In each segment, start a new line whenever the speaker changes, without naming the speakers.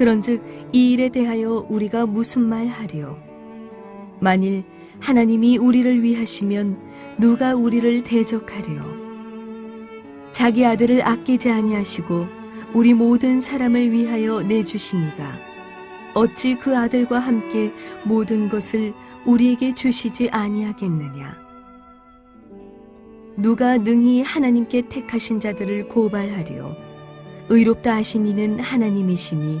그런즉 이 일에 대하여 우리가 무슨 말 하리요? 만일 하나님이 우리를 위하시면 누가 우리를 대적하리요? 자기 아들을 아끼지 아니하시고 우리 모든 사람을 위하여 내주시니가 어찌 그 아들과 함께 모든 것을 우리에게 주시지 아니하겠느냐? 누가 능히 하나님께 택하신 자들을 고발하리요? 의롭다 하신 이는 하나님이시니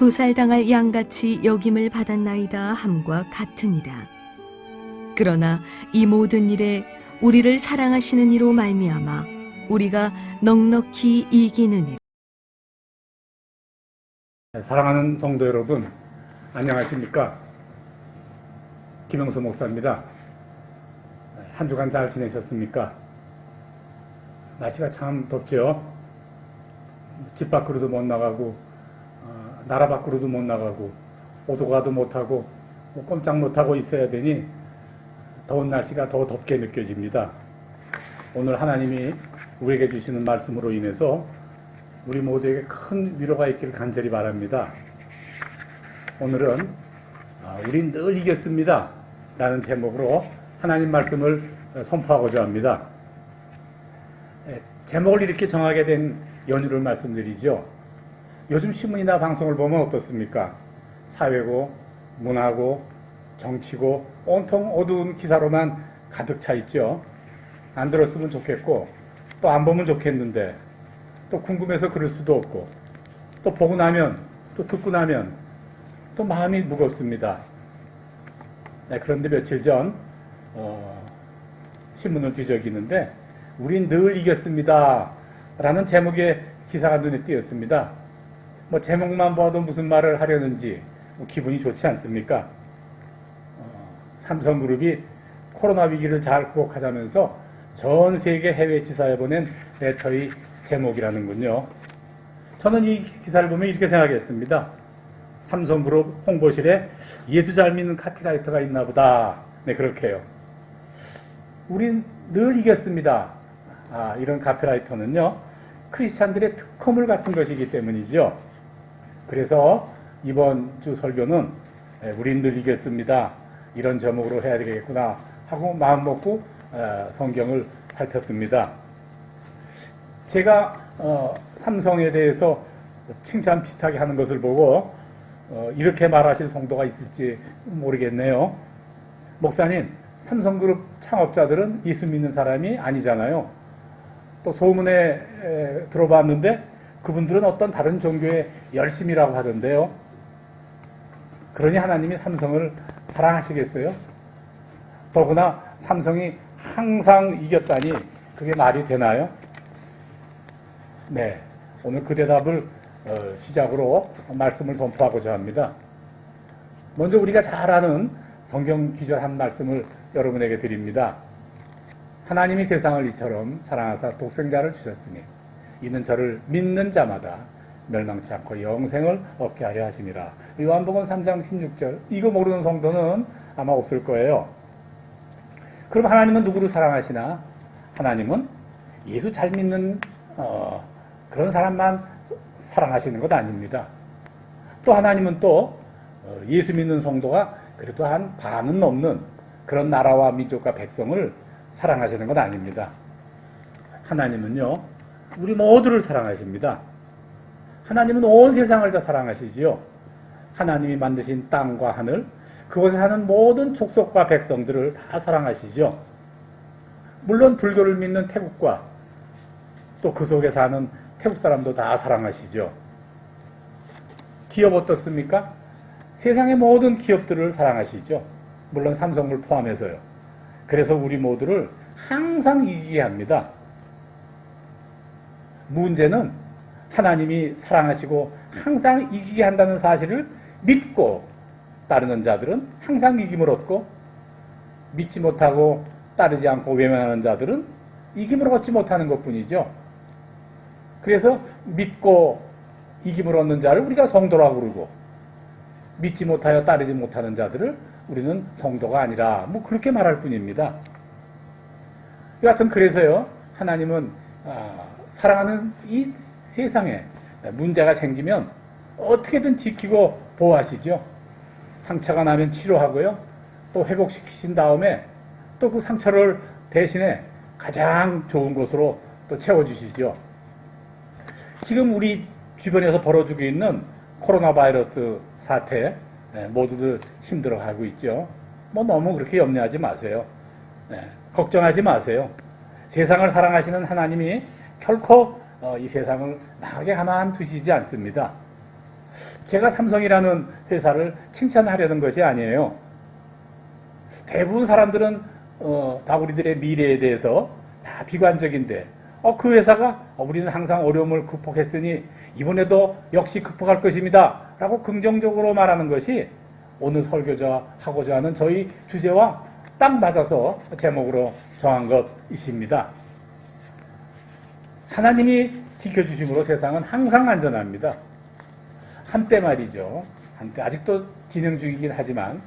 도살당할 양같이 여김을 받았나이다 함과 같으니라. 그러나 이 모든 일에 우리를 사랑하시는 이로 말미암아 우리가 넉넉히 이기느니라.
네, 사랑하는 성도 여러분, 안녕하십니까? 김영수 목사입니다. 한 주간 잘 지내셨습니까? 날씨가 참 덥죠? 집 밖으로도 못 나가고, 어, 나라 밖으로도 못 나가고, 오도가도 못하고, 뭐 꼼짝 못하고 있어야 되니, 더운 날씨가 더 덥게 느껴집니다. 오늘 하나님이 우리에게 주시는 말씀으로 인해서 우리 모두에게 큰 위로가 있기를 간절히 바랍니다. 오늘은 아, 우린 늘 이겼습니다. 라는 제목으로 하나님 말씀을 선포하고자 합니다. 에, 제목을 이렇게 정하게 된 연유를 말씀드리죠. 요즘 신문이나 방송을 보면 어떻습니까? 사회고, 문화고, 정치고, 온통 어두운 기사로만 가득 차 있죠. 안 들었으면 좋겠고, 또 안 보면 좋겠는데, 또 궁금해서 그럴 수도 없고 또 보고 나면 또 듣고 나면 또 마음이 무겁습니다. 네, 그런데 며칠 전 어, 신문을 뒤적이는데 우린 늘 이겼습니다. 라는 제목의 기사가 눈에 띄었습니다. 뭐 제목만 봐도 무슨 말을 하려는지 뭐 기분이 좋지 않습니까? 어, 삼성그룹이 코로나 위기를 잘 극복하자면서 전 세계 해외 지사에 보낸 레터의 제목이라는군요. 저는 이 기사를 보면 이렇게 생각했습니다. 삼성그룹 홍보실에 예수 잘 믿는 카피라이터가 있나 보다. 네, 그렇게 해요. 우린 늘 이겼습니다. 아, 이런 카피라이터는요, 크리스찬들의 특허물 같은 것이기 때문이죠. 그래서 이번 주 설교는 에, 우린 늘 이겼습니다. 이런 제목으로 해야 되겠구나 하고 마음 먹고 어, 성경을 살폈습니다. 제가 어, 삼성에 대해서 칭찬 비슷하게 하는 것을 보고 어, 이렇게 말하실 성도가 있을지 모르겠네요. 목사님, 삼성그룹 창업자들은 예수 믿는 사람이 아니잖아요. 또 소문에 에, 들어봤는데 그분들은 어떤 다른 종교의 열심이라고 하던데요. 그러니 하나님이 삼성을 사랑하시겠어요? 더구나 삼성이 항상 이겼다니 그게 말이 되나요? 네, 오늘 그 대답을 어, 시작으로 말씀을 선포하고자 합니다. 먼저 우리가 잘 아는 성경 기절 한 말씀을 여러분에게 드립니다. 하나님이 세상을 이처럼 사랑하사 독생자를 주셨으니 이는 저를 믿는 자마다 멸망치 않고 영생을 얻게 하려 하심이라. 요한복음 3장 16절. 이거 모르는 성도는 아마 없을 거예요. 그럼 하나님은 누구를 사랑하시나? 하나님은 예수 잘 믿는 어, 그런 사람만 사랑하시는 것 아닙니다. 또 하나님은 또 어, 예수 믿는 성도가 그래도 한 반은 넘는 그런 나라와 민족과 백성을 사랑하시는 것 아닙니다. 하나님은요, 우리 모두를 사랑하십니다. 하나님은 온 세상을 다 사랑하시지요. 하나님이 만드신 땅과 하늘, 그곳에 사는 모든 족속과 백성들을 다 사랑하시죠. 물론 불교를 믿는 태국과 또 그 속에 사는 태국 사람도 다 사랑하시죠. 기업 어떻습니까? 세상의 모든 기업들을 사랑하시죠. 물론 삼성을 포함해서요. 그래서 우리 모두를 항상 이기게 합니다. 문제는 하나님이 사랑하시고 항상 이기게 한다는 사실을 믿고 따르는 자들은 항상 이김을 얻고 믿지 못하고 따르지 않고 외면하는 자들은 이김을 얻지 못하는 것 뿐이죠. 그래서 믿고 이김을 얻는 자를 우리가 성도라고 그러고 믿지 못하여 따르지 못하는 자들을 우리는 성도가 아니라 뭐 그렇게 말할 뿐입니다. 여하튼 그래서요 하나님은 아, 사랑하는 이 세상에 문제가 생기면 어떻게든 지키고 보호하시죠. 상처가 나면 치료하고요. 또 회복시키신 다음에 또 그 상처를 대신에 가장 좋은 곳으로 또 채워주시죠. 지금 우리 주변에서 벌어지고 있는 코로나 바이러스 사태, 예, 모두들 힘들어하고 있죠. 뭐 너무 그렇게 염려하지 마세요. 예, 걱정하지 마세요. 세상을 사랑하시는 하나님이 결코 어, 이 세상을 나가게 가만 두시지 않습니다. 제가 삼성이라는 회사를 칭찬하려는 것이 아니에요. 대부분 사람들은 어, 다 우리들의 미래에 대해서 다 비관적인데 어, 그 회사가 어, 우리는 항상 어려움을 극복했으니 이번에도 역시 극복할 것입니다. 라고 긍정적으로 말하는 것이 오늘 설교자 하고자 하는 저희 주제와 딱 맞아서 제목으로 정한 것이십니다. 하나님이 지켜주심으로 세상은 항상 안전합니다. 한때 말이죠. 한때 아직도 진행 중이긴 하지만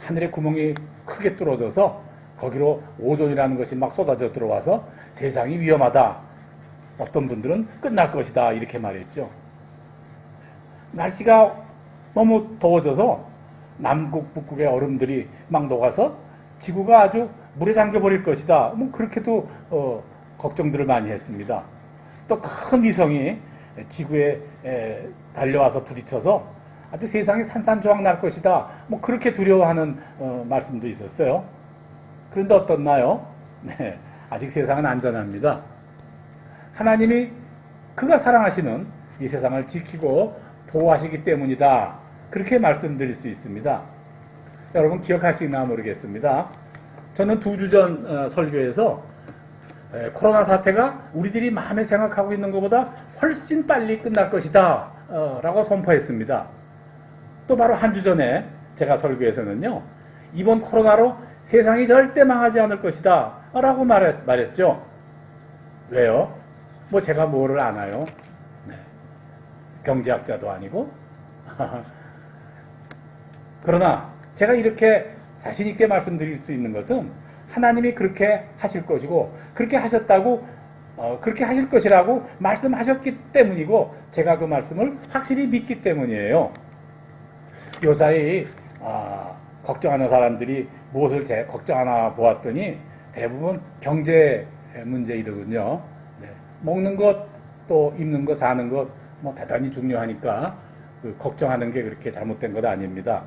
하늘의 구멍이 크게 뚫어져서 거기로 오존이라는 것이 막 쏟아져 들어와서 세상이 위험하다. 어떤 분들은 끝날 것이다. 이렇게 말했죠. 날씨가 너무 더워져서 남극, 북극의 얼음들이 막 녹아서 지구가 아주 물에 잠겨 버릴 것이다. 뭐 그렇게도 어, 걱정들을 많이 했습니다. 또 큰 위성이 지구에 에, 달려와서 부딪혀서 아주 세상이 산산조각 날 것이다. 뭐 그렇게 두려워하는 어, 말씀도 있었어요. 그런데 어떻나요? 네, 아직 세상은 안전합니다. 하나님이 그가 사랑하시는 이 세상을 지키고 보호하시기 때문이다. 그렇게 말씀드릴 수 있습니다. 여러분 기억하시나 모르겠습니다. 저는 두 주전 어, 설교에서 에, 코로나 사태가 우리들이 마음에 생각하고 있는 것보다 훨씬 빨리 끝날 것이다. 어, 라고 선포했습니다. 또 바로 한 주 전에 제가 설교에서는요, 이번 코로나로 세상이 절대 망하지 않을 것이다. 라고 말했, 말했죠. 왜요? 뭐 제가 뭐를 아나요? 네. 경제학자도 아니고. 그러나 제가 이렇게 자신 있게 말씀드릴 수 있는 것은 하나님이 그렇게 하실 것이고, 그렇게 하셨다고, 어, 그렇게 하실 것이라고 말씀하셨기 때문이고, 제가 그 말씀을 확실히 믿기 때문이에요. 요사이, 아, 걱정하는 사람들이 무엇을 제, 걱정하나 보았더니 대부분 경제 문제이더군요. 네. 먹는 것, 또 입는 것, 사는 것, 뭐 대단히 중요하니까 그 걱정하는 게 그렇게 잘못된 것 아닙니다.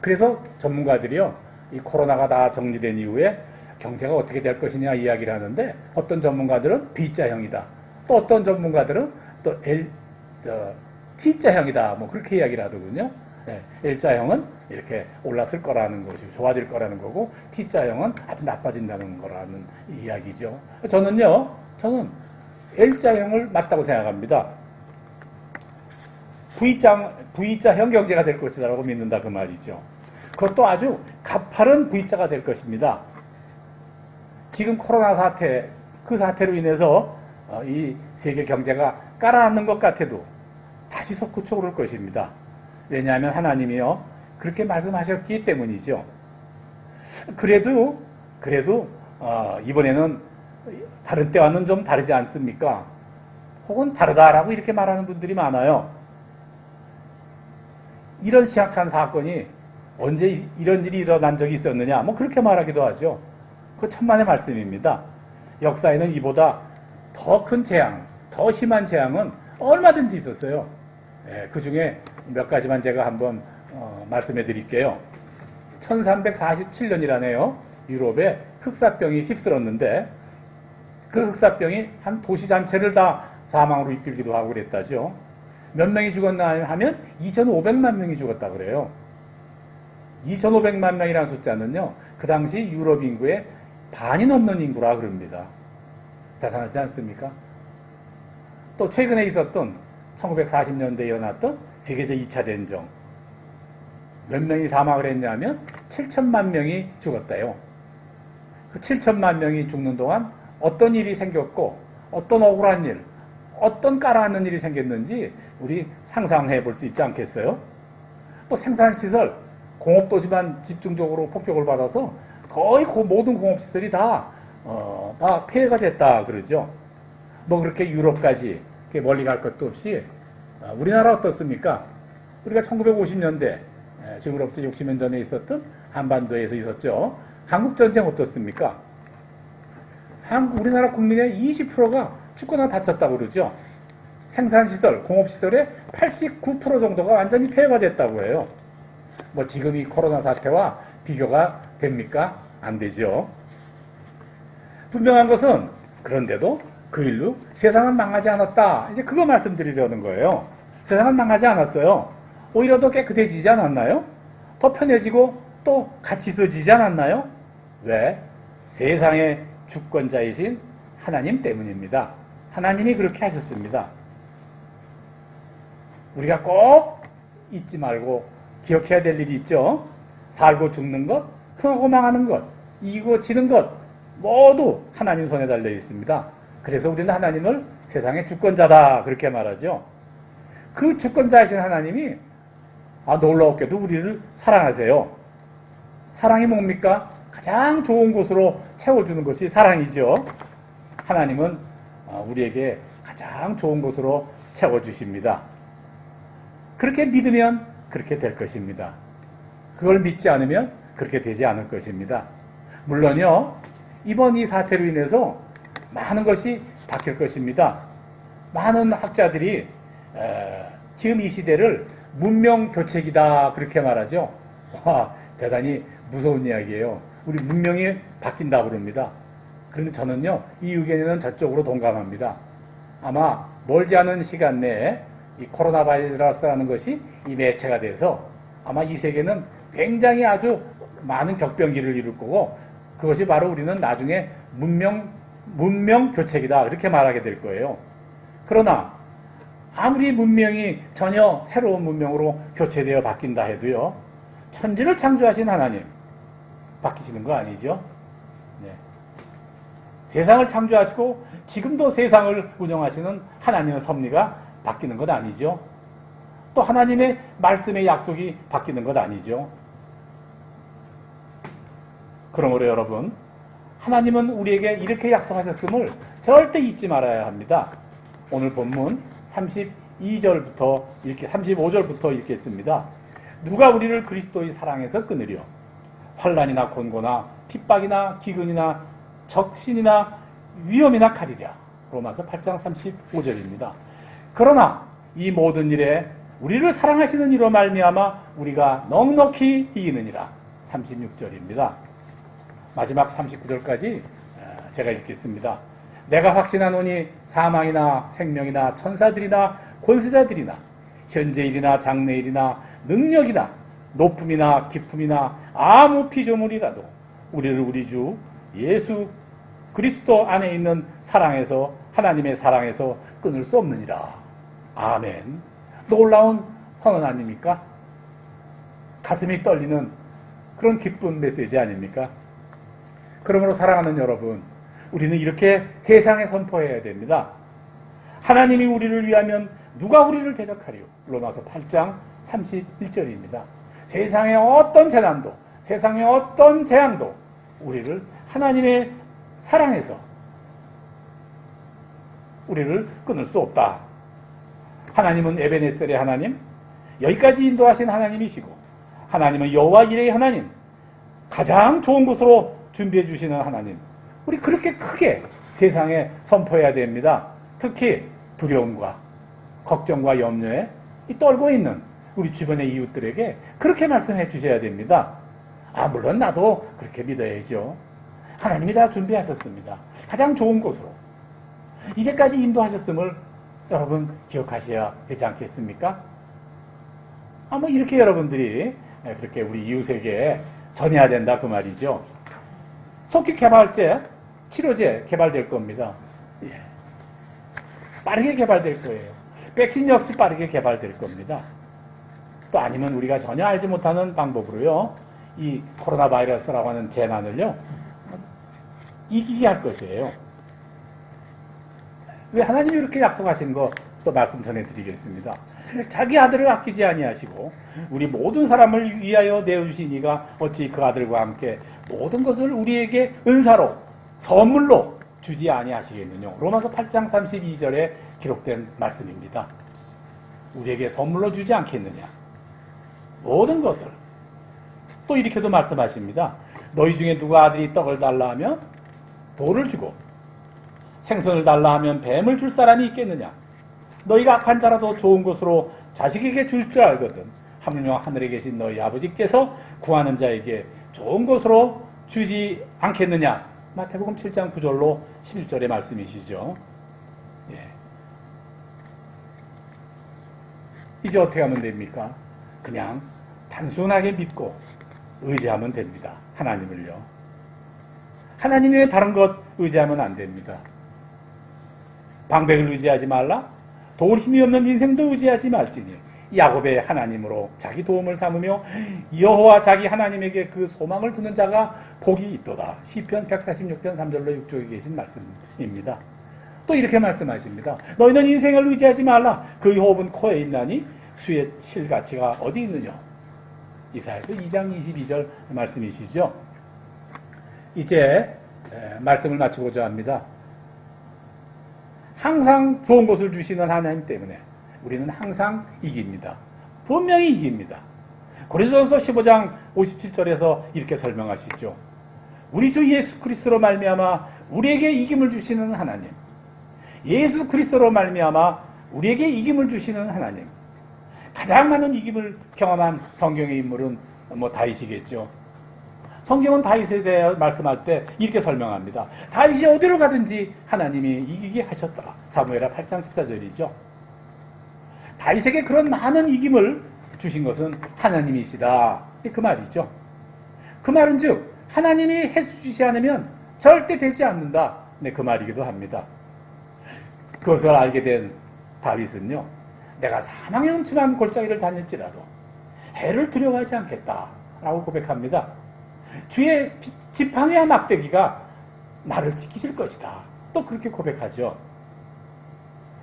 그래서 전문가들이요, 이 코로나가 다 정리된 이후에 경제가 어떻게 될 것이냐 이야기를 하는데 어떤 전문가들은 B자형이다. 또 어떤 전문가들은 또 L, 어, T자형이다. 뭐 그렇게 이야기를 하더군요. 네, L자형은 이렇게 올랐을 거라는 것이 좋아질 거라는 거고 T자형은 아주 나빠진다는 거라는 이야기죠. 저는요, 저는 L자형을 맞다고 생각합니다. V자, V자형 경제가 될 것이다라고 믿는다 그 말이죠. 그것도 아주 가파른 V자가 될 것입니다. 지금 코로나 사태, 그 사태로 인해서 어, 이 세계 경제가 깔아앉는 것 같아도 다시 솟구쳐 오를 것입니다. 왜냐하면 하나님이요, 그렇게 말씀하셨기 때문이죠. 그래도, 그래도, 어, 이번에는 다른 때와는 좀 다르지 않습니까? 혹은 다르다라고 이렇게 말하는 분들이 많아요. 이런 심각한 사건이 언제 이- 이런 일이 일어난 적이 있었느냐? 뭐 그렇게 말하기도 하죠. 그 천만의 말씀입니다. 역사에는 이보다 더 큰 재앙, 더 심한 재앙은 얼마든지 있었어요. 그 중에 몇 가지만 제가 한번 어, 말씀해 드릴게요. 1347년이라네요. 유럽에 흑사병이 휩쓸었는데 그 흑사병이 한 도시 전체를 다 사망으로 이끌기도 하고 그랬다죠. 몇 명이 죽었나 하면 2,500만 명이 죽었다 그래요. 2,500만 명이라는 숫자는요, 그 당시 유럽 인구의 반이 넘는 인구라 그럽니다. 대단하지 않습니까? 또 최근에 있었던 1940년대에 일어났던 세계적 2차 대전. 몇 명이 사망을 했냐면 7천만 명이 죽었다요. 그 7천만 명이 죽는 동안 어떤 일이 생겼고 어떤 억울한 일, 어떤 까라하는 일이 생겼는지 우리 상상해 볼 수 있지 않겠어요? 뭐 생산시설, 공업도지만 집중적으로 폭격을 받아서 거의 그 모든 공업시설이 다, 어, 다 폐해가 됐다 그러죠. 뭐 그렇게 유럽까지 이렇게 멀리 갈 것도 없이 어, 우리나라 어떻습니까? 우리가 1950년대 지금으로부터 60년 전에 있었던 한반도에서 있었죠. 한국 전쟁 어떻습니까? 한국 우리나라 국민의 20%가 죽거나 다쳤다고 그러죠. 생산시설, 공업시설의 89% 정도가 완전히 폐해가 됐다고 해요. 뭐 지금 이 코로나 사태와 비교가 됩니까? 안 되죠. 분명한 것은 그런데도 그 일로 세상은 망하지 않았다. 이제 그거 말씀드리려는 거예요. 세상은 망하지 않았어요. 오히려 더 깨끗해지지 않았나요? 더 편해지고 또 같이 있어지지 않았나요? 왜? 세상의 주권자이신 하나님 때문입니다. 하나님이 그렇게 하셨습니다. 우리가 꼭 잊지 말고 기억해야 될 일이 있죠. 살고 죽는 것, 흥하고 망하는 것, 이기고 지는 것 모두 하나님 손에 달려 있습니다. 그래서 우리는 하나님을 세상의 주권자다 그렇게 말하죠. 그 주권자이신 하나님이 아 놀라웠게도 우리를 사랑하세요. 사랑이 뭡니까? 가장 좋은 곳으로 채워주는 것이 사랑이죠. 하나님은 어, 우리에게 가장 좋은 곳으로 채워주십니다. 그렇게 믿으면 그렇게 될 것입니다. 그걸 믿지 않으면 그렇게 되지 않을 것입니다. 물론요, 이번 이 사태로 인해서 많은 것이 바뀔 것입니다. 많은 학자들이 에, 지금 이 시대를 문명 교체기다 그렇게 말하죠. 와, 대단히 무서운 이야기예요. 우리 문명이 바뀐다 그럽니다. 그런데 저는요, 이 의견에는 저쪽으로 동감합니다. 아마 멀지 않은 시간 내에 이 코로나 바이러스라는 것이 이 매체가 돼서 아마 이 세계는 굉장히 아주 많은 격변기를 이룰 거고 그것이 바로 우리는 나중에 문명, 문명 교체기다. 이렇게 말하게 될 거예요. 그러나 아무리 문명이 전혀 새로운 문명으로 교체되어 바뀐다 해도요. 천지를 창조하신 하나님 바뀌시는 거 아니죠? 네. 세상을 창조하시고 지금도 세상을 운영하시는 하나님의 섭리가 바뀌는 것 아니죠? 또 하나님의 말씀의 약속이 바뀌는 것 아니죠? 그러므로 여러분, 하나님은 우리에게 이렇게 약속하셨음을 절대 잊지 말아야 합니다. 오늘 본문 32절부터 이렇게 35절부터 읽겠습니다. 누가 우리를 그리스도의 사랑에서 끊으려 환란이나 곤고나 핍박이나 기근이나 적신이나 위험이나 칼이랴. 로마서 8장 35절입니다. 그러나 이 모든 일에 우리를 사랑하시는 이로 말미암아 우리가 넉넉히 이기느니라. 36절입니다. 마지막 39절까지 어, 제가 읽겠습니다. 내가 확신하노니 사망이나 생명이나 천사들이나 권세자들이나 현재일이나 장래일이나 능력이나 높음이나 기품이나 아무 피조물이라도 우리를 우리 주 예수 그리스도 안에 있는 사랑에서 하나님의 사랑에서 끊을 수 없느니라. 아멘. 놀라운 선언 아닙니까? 가슴이 떨리는 그런 기쁜 메시지 아닙니까? 그러므로 사랑하는 여러분, 우리는 이렇게 세상에 선포해야 됩니다. 하나님이 우리를 위하면 누가 우리를 대적하리요? 로마서 8장 31절입니다. 세상의 어떤 재난도, 세상의 어떤 재앙도 우리를 하나님의 사랑해서 우리를 끊을 수 없다. 하나님은 에베네셀의 하나님, 여기까지 인도하신 하나님이시고, 하나님은 여호와 이레의 하나님, 가장 좋은 곳으로 준비해 주시는 하나님. 우리 그렇게 크게 세상에 선포해야 됩니다. 특히 두려움과 걱정과 염려에 떨고 있는 우리 주변의 이웃들에게 그렇게 말씀해 주셔야 됩니다. 아, 물론 나도 그렇게 믿어야죠. 하나님이 다 준비하셨습니다. 가장 좋은 곳으로. 이제까지 인도하셨음을 여러분 기억하셔야 되지 않겠습니까? 아, 뭐 이렇게 여러분들이 그렇게 우리 이웃에게 전해야 된다 그 말이죠. 속기 개발제, 치료제 개발될 겁니다. 예. 빠르게 개발될 거예요. 백신 역시 빠르게 개발될 겁니다. 또 아니면 우리가 전혀 알지 못하는 방법으로요. 이 코로나 바이러스라고 하는 재난을요. 이기게 할 것이에요. 왜 하나님이 이렇게 약속하신 거 또 말씀 전해드리겠습니다. 자기 아들을 아끼지 아니하시고 우리 모든 사람을 위하여 내어주시니가 어찌 그 아들과 함께 모든 것을 우리에게 은사로 선물로 주지 아니하시겠느냐. 로마서 8장 32절에 기록된 말씀입니다. 우리에게 선물로 주지 않겠느냐. 모든 것을 또 이렇게도 말씀하십니다. 너희 중에 누가 아들이 떡을 달라 하면 돌을 주고 생선을 달라 하면 뱀을 줄 사람이 있겠느냐? 너희가 악한 자라도 좋은 것으로 자식에게 줄줄 알거든. 하물며 하늘에 계신 너희 아버지께서 구하는 자에게 좋은 것으로 주지 않겠느냐? 마태복음 7장 9절로 11절의 말씀이시죠. 예. 이제 어떻게 하면 됩니까? 그냥 단순하게 믿고 의지하면 됩니다. 하나님을요. 하나님 외에 다른 것 의지하면 안 됩니다. 방백을 의지하지 말라. 도울 힘이 없는 인생도 의지하지 말지니 야곱의 하나님으로 자기 도움을 삼으며 여호와 자기 하나님에게 그 소망을 두는 자가 복이 있도다. 시편 146편 3절로 6쪽에 계신 말씀입니다. 또 이렇게 말씀하십니다. 너희는 인생을 의지하지 말라. 그 호흡은 코에 있나니 수의 칠가치가 어디 있느냐? 이사에서 2장 22절 말씀이시죠. 이제 에, 말씀을 마치고자 합니다. 항상 좋은 것을 주시는 하나님 때문에 우리는 항상 이깁니다. 분명히 이깁니다. 고린도전서 15장 57절에서 이렇게 설명하시죠. 우리 주 예수 그리스도로 말미암아 우리에게 이김을 주시는 하나님. 예수 그리스도로 말미암아 우리에게 이김을 주시는 하나님. 가장 많은 이김을 경험한 성경의 인물은 뭐 다윗이겠죠. 성경은 다윗에 대해 말씀할 때 이렇게 설명합니다. 다윗이 어디로 가든지 하나님이 이기게 하셨더라. 사무엘하 8장 14절이죠. 다윗에게 그런 많은 이김을 주신 것은 하나님이시다. 그 말이죠. 그 말은 즉 하나님이 해주시지 않으면 절대 되지 않는다. 네, 그 말이기도 합니다. 그것을 알게 된 다윗은요. 내가 사망의 음침한 골짜기를 다닐지라도 해를 두려워하지 않겠다 라고 고백합니다. 주의 비- 지팡이와 막대기가 나를 지키실 것이다. 또 그렇게 고백하죠.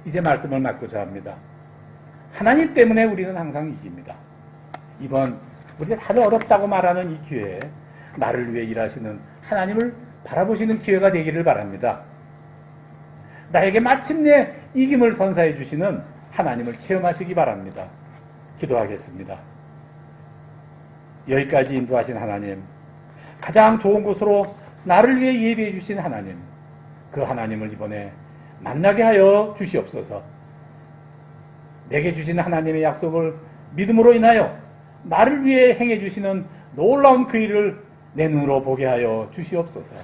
이제 말씀을 맡고자 합니다. 하나님 때문에 우리는 항상 이깁니다. 이번 우리가 다들 어렵다고 말하는 이 기회에 나를 위해 일하시는 하나님을 바라보시는 기회가 되기를 바랍니다. 나에게 마침내 이김을 선사해 주시는 하나님을 체험하시기 바랍니다. 기도하겠습니다. 여기까지 인도하신 하나님, 가장 좋은 곳으로 나를 위해 예비해 주신 하나님, 그 하나님을 이번에 만나게 하여 주시옵소서. 내게 주신 하나님의 약속을 믿음으로 인하여 나를 위해 행해 주시는 놀라운 그 일을 내 눈으로 보게 하여 주시옵소서.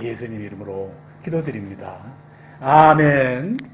예수님 이름으로 기도드립니다. 아멘.